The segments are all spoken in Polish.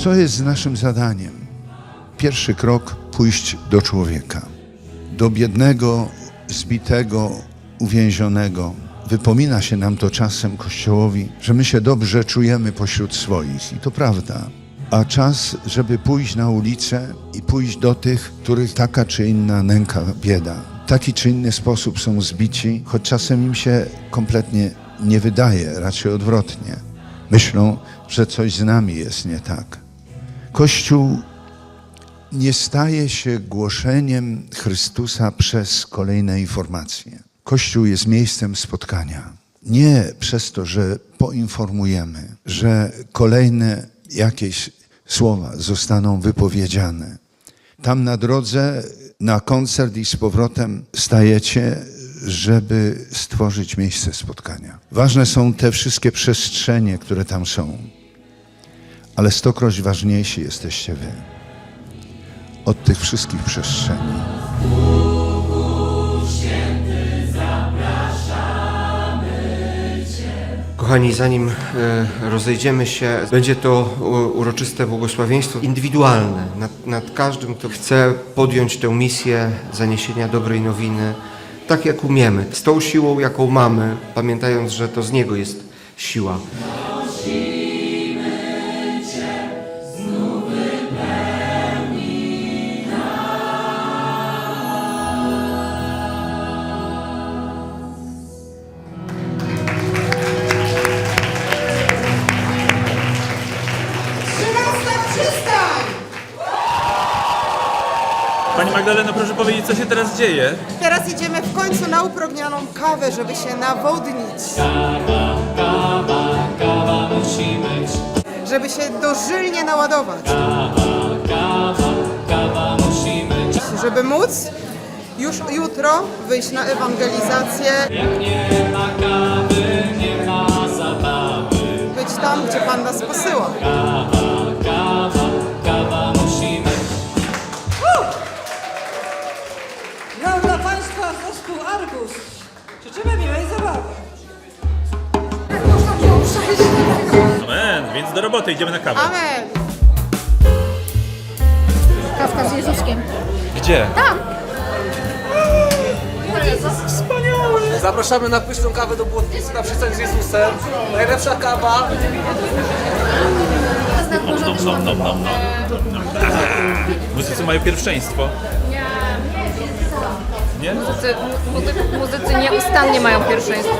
Co jest naszym zadaniem? Pierwszy krok pójść do człowieka, do biednego, zbitego, uwięzionego. Wypomina się nam to czasem Kościołowi, że my się dobrze czujemy pośród swoich i to prawda. A czas, żeby pójść na ulicę i pójść do tych, których taka czy inna nęka bieda. W taki czy inny sposób są zbici, choć czasem im się kompletnie nie wydaje, raczej odwrotnie. Myślą, że coś z nami jest nie tak. Kościół nie staje się głoszeniem Chrystusa przez kolejne informacje. Kościół jest miejscem spotkania. Nie przez to, że poinformujemy, że kolejne jakieś słowa zostaną wypowiedziane. Tam na drodze, na koncert i z powrotem stajecie, żeby stworzyć miejsce spotkania. Ważne są te wszystkie przestrzenie, które tam są ale stokroć ważniejsi jesteście wy od tych wszystkich przestrzeni. Kochani, zanim e, rozejdziemy się, będzie to uroczyste błogosławieństwo indywidualne nad, nad każdym, kto chce podjąć tę misję zaniesienia dobrej nowiny, tak jak umiemy, z tą siłą, jaką mamy, pamiętając, że to z Niego jest siła. Proszę powiedzieć, co się teraz dzieje? Teraz idziemy w końcu na upragnioną kawę, żeby się nawodnić. Żeby się dożylnie naładować. Żeby móc już jutro wyjść na ewangelizację. Być tam, gdzie Pan nas posyła. Gram Amen, więc do roboty, idziemy na kawę. Amen! Kawka z Jezuskiem. Gdzie? Zapraszamy na pyszną kawę do Błotnicy na przystań z Jezusem. Najlepsza kawa. Nom, nom, nom, nom, nom. Muzycy mają pierwszeństwo. Nie? Muzycy, muzy- muzycy nieustannie mają pierwszeństwo.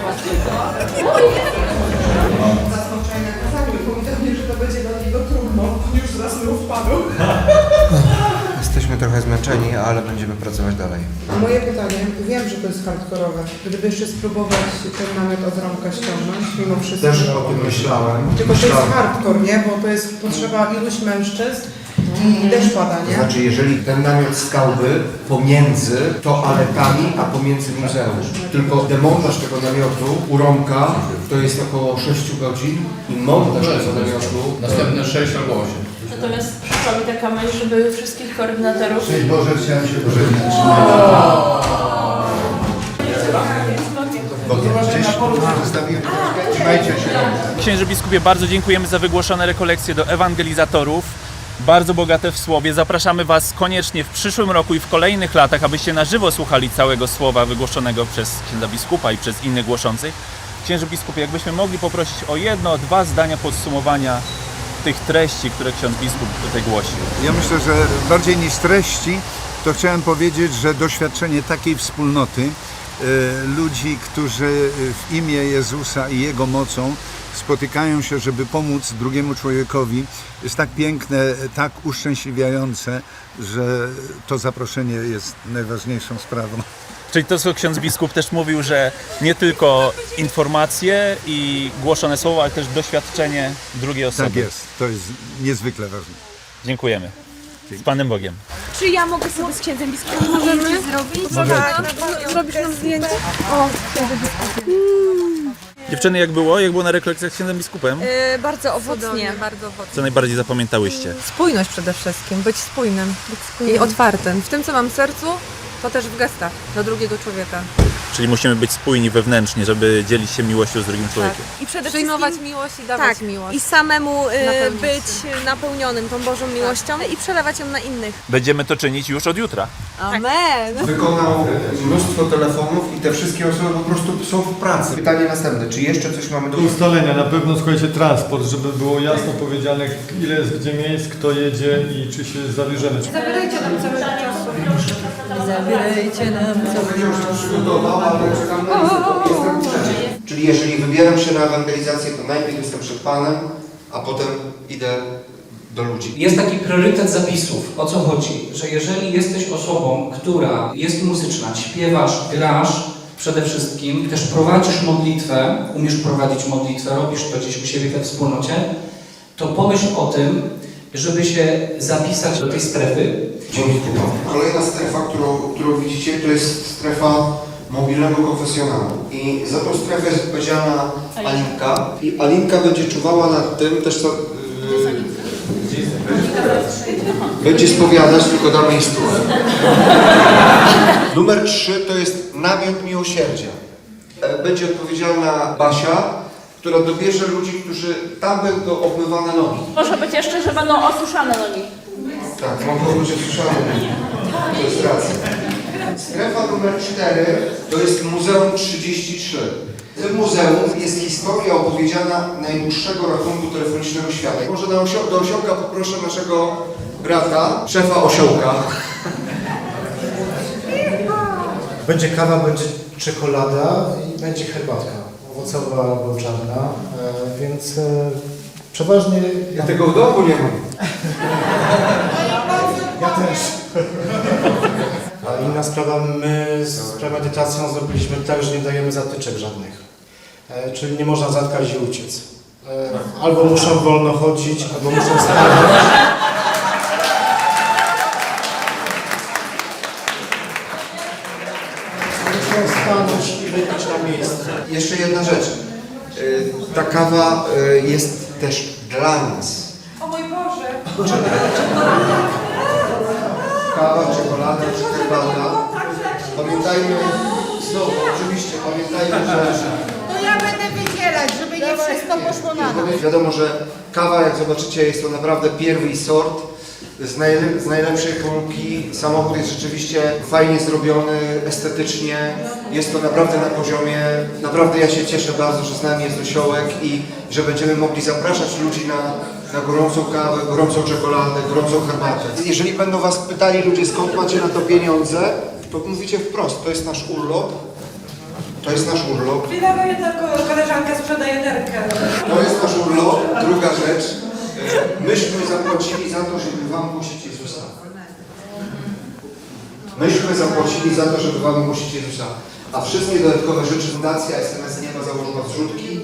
Jesteśmy trochę zmęczeni, ale będziemy pracować dalej. Moje pytanie, wiem, że to jest hardkorowe. Gdyby jeszcze spróbować ten namiot od rąka ściągnąć, mimo wszystko. Też o tym myślałem. Tylko to jest hardcore, nie? Bo to jest potrzeba iluś mężczyzn i deszcz pada, nie? Znaczy, jeżeli ten namiot stałby pomiędzy toaletami, a pomiędzy muzeum. Tylko demontaż tego namiotu u Romka to jest około 6 godzin i montaż tego namiotu Następne 6 albo 8. Natomiast przyszła mi taka myśl, żeby wszystkich koordynatorów Szczęść Boże, chciałem się pożegnać. Gdzieś zostawiłem troszkę. Trzymajcie się. Księże biskupie, bardzo dziękujemy za wygłoszone rekolekcje do ewangelizatorów. Bardzo bogate w słowie. Zapraszamy Was koniecznie w przyszłym roku i w kolejnych latach, abyście na żywo słuchali całego słowa wygłoszonego przez księdza biskupa i przez innych głoszących. Księże biskupie, jakbyśmy mogli poprosić o jedno, dwa zdania podsumowania tych treści, które ksiądz biskup tutaj głosił. Ja myślę, że bardziej niż treści, to chciałem powiedzieć, że doświadczenie takiej wspólnoty e, ludzi, którzy e, w imię Jezusa i Jego mocą spotykają się, żeby pomóc drugiemu człowiekowi, jest tak piękne, tak uszczęśliwiające, że to zaproszenie jest najważniejszą sprawą. Czyli to, co ksiądz biskup też mówił, że nie tylko informacje i głoszone słowa, ale też doświadczenie drugiej osoby. Tak jest, to jest niezwykle ważne. Dziękujemy. Z Panem Bogiem. Czy ja mogę sobie z księdzem biskupem możemy zrobić? Tak, zrobisz nam zdjęcie? O, biskupie. Dziewczyny, jak było? Jak było na rekolekcjach z księdzem biskupem? Yy, bardzo owocnie. Bardzo owocnie. Co najbardziej zapamiętałyście? Spójność przede wszystkim, być spójnym i otwartym. W tym, co mam w sercu, to też w gestach do drugiego człowieka. Czyli musimy być spójni wewnętrznie, żeby dzielić się miłością z drugim człowiekiem. I przede Przyjmować wszystkim miłość i dawać tak, miłość. i samemu y, Napełnić być napełnionym tą Bożą miłością i przelewać ją na innych. Będziemy to czynić już od jutra. Amen! Wykonał mnóstwo telefonów i te wszystkie osoby po prostu są w pracy. Pytanie następne, czy jeszcze coś mamy do Do ustalenia na pewno słuchajcie transport, żeby było jasno powiedziane ile jest gdzie miejsc, kto jedzie i czy się zabierzemy. Zabierajcie nam całego czasu. Zabierajcie nam powiedział, że przygotował, ale czekam na listę, to jestem przed. Czyli jeżeli wybieram się na ewangelizację, to najpierw jestem przed Panem, a potem idę do ludzi. Jest taki priorytet zapisów. O co chodzi? Że jeżeli jesteś osobą, która jest muzyczna, śpiewasz, grasz przede wszystkim, też prowadzisz modlitwę, umiesz prowadzić modlitwę, robisz to gdzieś u siebie we wspólnocie, to pomyśl o tym, żeby się zapisać do tej strefy. Dzięki Kuba. Kolejna strefa, którą, którą widzicie, to jest strefa mobilnego konfesjonału. I za tą strefę jest odpowiedzialna Alinka. I Alinka będzie czuwała nad tym też co... Yy, będzie spowiadać, tylko damy jej. Numer trzy to jest namiot miłosierdzia. E, Będzie odpowiedzialna Basia, która dobierze ludzi, którzy tam będą obmywane nogi. Może być jeszcze, że będą osuszane nogi. Tak, mogą być słyszane. To jest racja. Strefa numer 4 to jest Muzeum 33. W tym muzeum jest historia opowiedziana najdłuższego rachunku telefonicznego świata. Może na osio- do osiołka poproszę naszego brata, szefa osiołka. Będzie kawa, będzie czekolada i będzie herbatka owocowa albo czarna, e, więc e, przeważnie Ja tego w domu nie mam. ja też. A inna sprawa, my z premedytacją zrobiliśmy tak, że nie dajemy zatyczek żadnych. E, Czyli nie można zatkać i uciec. E, Albo muszą wolno chodzić, albo muszą stanąć. Jedna rzecz. Y, Ta kawa y, jest też dla nas. O mój Boże! Kawa, czekolada czy herbata. Pamiętajmy, znowu, oczywiście, pamiętajmy, że To ja będę wydzielać, żeby nie wszystko poszło na nas. Wiadomo, że kawa, jak zobaczycie, jest to naprawdę pierwszy sort z, najle- z najlepszej półki. Samochód jest rzeczywiście fajnie zrobiony, estetycznie. Jest to naprawdę na poziomie. Naprawdę ja się cieszę bardzo, że z nami jest osiołek i że będziemy mogli zapraszać ludzi na, na gorącą kawę, gorącą czekoladę, gorącą herbatę. Jeżeli będą Was pytali ludzie, skąd macie na to pieniądze, to mówicie wprost, to jest nasz urlop. To jest nasz urlop. Chwilę, bo jedna ko- koleżanka sprzedaje nerkę. To jest nasz urlop. Druga rzecz. Myśmy zapłacili za to, żeby Wam głosić Jezusa. Myśmy zapłacili za to, żeby Wam głosić Jezusa. A wszystkie dodatkowe rzeczy Fundacja SMS Nieba założyła zrzutki,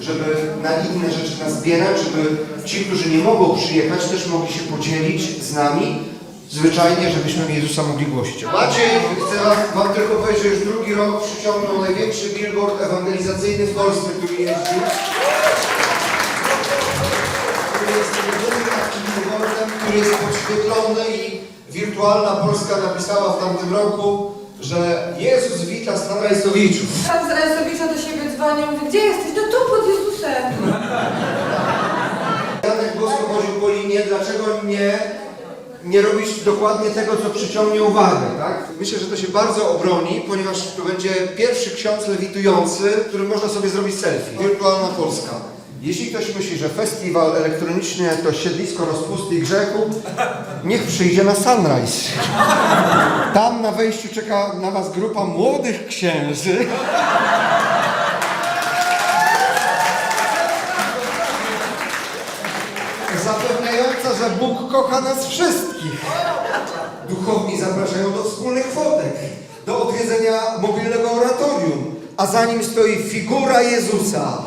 żeby na inne rzeczy nas zbierać, żeby ci, którzy nie mogą przyjechać, też mogli się podzielić z nami zwyczajnie, żebyśmy Jezusa mogli głosić. Maciej, chcę wam, tylko powiedzieć, że już drugi rok przyciągnął największy billboard ewangelizacyjny w Polsce, który jeździ. Jest jedynym takim billboardem, który jest podświetlony i wirtualna Polska napisała w tamtym roku, że Jezus wita Stanajsowiczów. Pan z Rajsowicza do siebie dzwonią, mówi, gdzie jesteś? No tu pod Jezusem. Janek Bosko chodził po linie, dlaczego nie, nie robić dokładnie tego, co przyciągnie uwagę, tak? Myślę, że to się bardzo obroni, ponieważ to będzie pierwszy ksiądz lewitujący, który można sobie zrobić selfie. Wirtualna Polska. Jeśli ktoś myśli, że festiwal elektroniczny to siedlisko rozpusty i grzechu, niech przyjdzie na Sunrise. Tam na wejściu czeka na Was grupa młodych księży. zapewniająca, że Bóg kocha nas wszystkich. Duchowni zapraszają do wspólnych fotek, do odwiedzenia mobilnego oratorium, a za nim stoi figura Jezusa,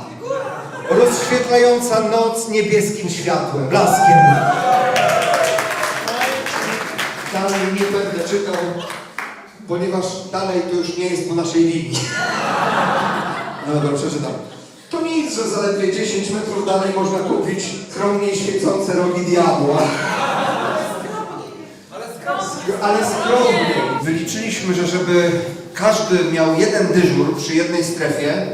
rozświetlająca noc niebieskim światłem, blaskiem. Dalej nie będę czytał, ponieważ dalej to już nie jest po naszej linii. No dobra, przeczytam. że zaledwie 10 metrów dalej można kupić skromnie świecące rogi diabła. Ale skromnie. Wyliczyliśmy, że żeby każdy miał jeden dyżur przy jednej strefie,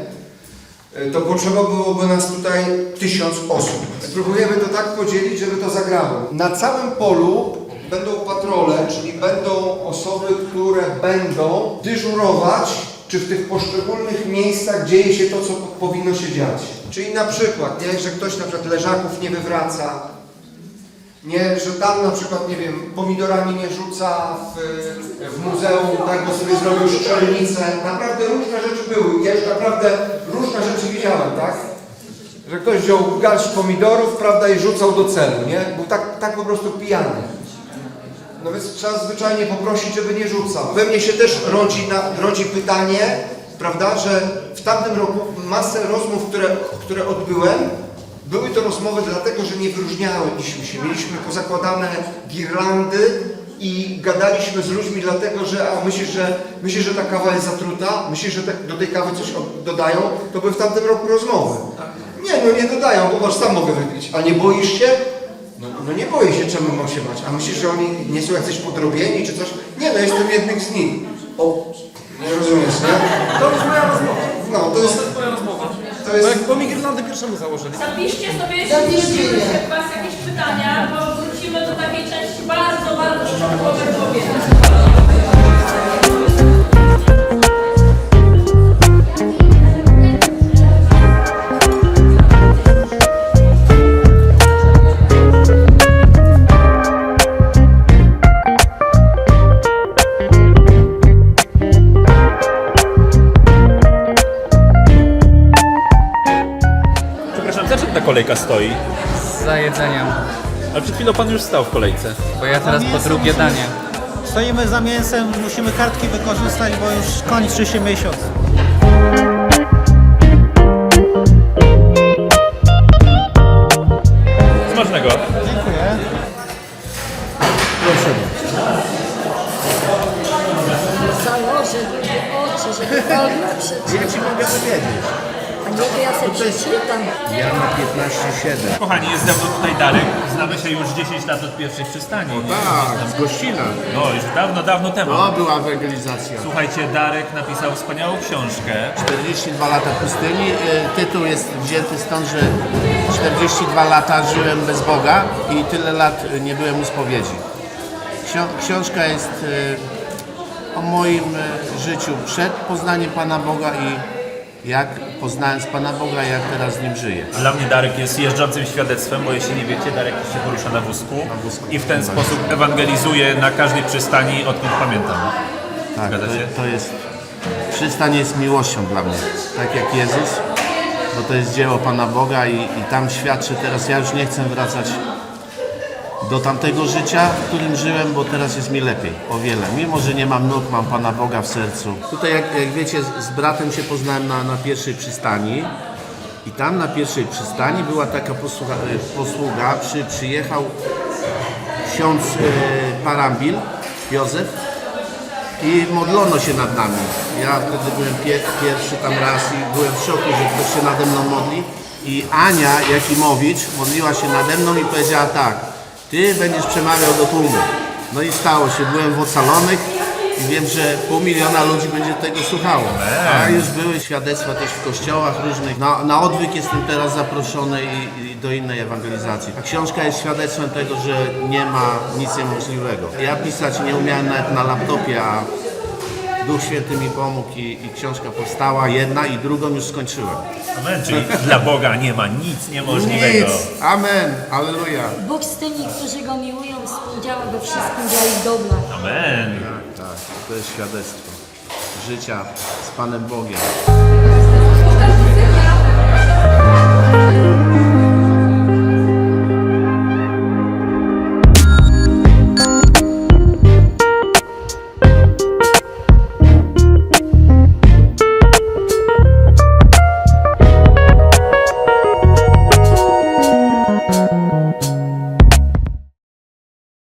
to potrzeba byłoby nas tutaj tysiąc osób. Spróbujemy to tak podzielić, żeby to zagrało. Na całym polu będą patrole, czyli będą osoby, które będą dyżurować, czy w tych poszczególnych miejscach dzieje się to, co powinno się dziać. Czyli na przykład, nie, że ktoś na przykład leżaków nie wywraca, nie, że tam na przykład, nie wiem, pomidorami nie rzuca w, w muzeum, tak, bo sobie zrobił szczelnicę. Naprawdę różne rzeczy były. Ja już naprawdę tak? Że ktoś wziął garść pomidorów, prawda, i rzucał do celu, nie? Był tak, tak po prostu pijany. No więc trzeba zwyczajnie poprosić, żeby nie rzucał. We mnie się też rodzi, na, rodzi pytanie, prawda, że w tamtym roku masę rozmów, które, które odbyłem, były to rozmowy dlatego, że nie wyróżnialiśmy się. Mieliśmy pozakładane girlandy i gadaliśmy z ludźmi dlatego, że a myślisz, że myślisz, że ta kawa jest zatruta? Myślisz, że te, do tej kawy coś od- dodają? To były w tamtym roku rozmowy. Nie, no nie dodają, bo masz sam mogę wypić. A nie boisz się? No, no nie boję się, czemu mam się bać. A myślisz, że oni nie są jacyś podrobieni czy coś? Nie, no jestem jednym z nich. O, nie rozumiesz, nie? To jest moja rozmowa. No, to jest... Moja rozmowa. To jest... Bo mi girlandy pierwszemu założyli. Zapiszcie sobie, jeśli się Was jakieś pytania, bo wrócimy do takiej części bardzo, bardzo szczegółowej kolejka stoi? Za jedzeniem, Ale przed chwilą pan już stał w kolejce. bo ja teraz po drugie danie. Stoimy za mięsem, musimy kartki wykorzystać, bo już kończy się miesiąc. Ja na 15,7. Kochani, jest ze mną tutaj Darek. Znamy się już 10 lat od pierwszej przystani. Tak, z Gościna. No, już dawno, dawno temu. To była ewangelizacja. Słuchajcie, Darek napisał wspaniałą książkę. 42 lata pustyni. Y, Tytuł jest wzięty stąd, że 42 lata żyłem bez Boga i tyle lat y, nie byłem u spowiedzi. Książka jest y, o moim życiu przed poznaniem Pana Boga i jak poznając Pana Boga, jak teraz z Nim żyję. Dla mnie Darek jest jeżdżącym świadectwem, bo jeśli nie wiecie, Darek się porusza na wózku, wózku. i w ten sposób ewangelizuje na każdej przystani, odkąd pamiętam. Tak, to, to jest, przystań jest miłością dla mnie, tak jak Jezus, bo to jest dzieło Pana Boga i, i tam świadczę teraz, ja już nie chcę wracać do tamtego życia, w którym żyłem, bo teraz jest mi lepiej, o wiele. Mimo, że nie mam nóg, mam Pana Boga w sercu. Tutaj, jak, jak wiecie, z, z bratem się poznałem na, na pierwszej przystani i tam na pierwszej przystani była taka posługa, e, posługa przy, przyjechał ksiądz e, Parambil, Józef, i modlono się nad nami. Ja wtedy byłem pie, pierwszy tam raz i byłem w szoku, że ktoś się nade mną modli. I Ania Jakimowicz modliła się nade mną i powiedziała tak, ty będziesz przemawiał do tłumu. No i stało się, byłem w Ocalonych i wiem, że pół miliona ludzi będzie tego słuchało. A już były świadectwa też w kościołach różnych. Na, na odwyk jestem teraz zaproszony i, i do innej ewangelizacji. A książka jest świadectwem tego, że nie ma nic niemożliwego. Ja pisać nie umiałem nawet na laptopie, a Duch Święty mi pomógł i, i książka powstała. Jedna i drugą już skończyłem. Amen. Czyli dla Boga nie ma nic niemożliwego. Nic! Amen! Alleluja! Bóg z tymi, którzy Go miłują, współdziała we wszystkim dla ich dobra. Amen. Tak, tak. To jest świadectwo życia z Panem Bogiem.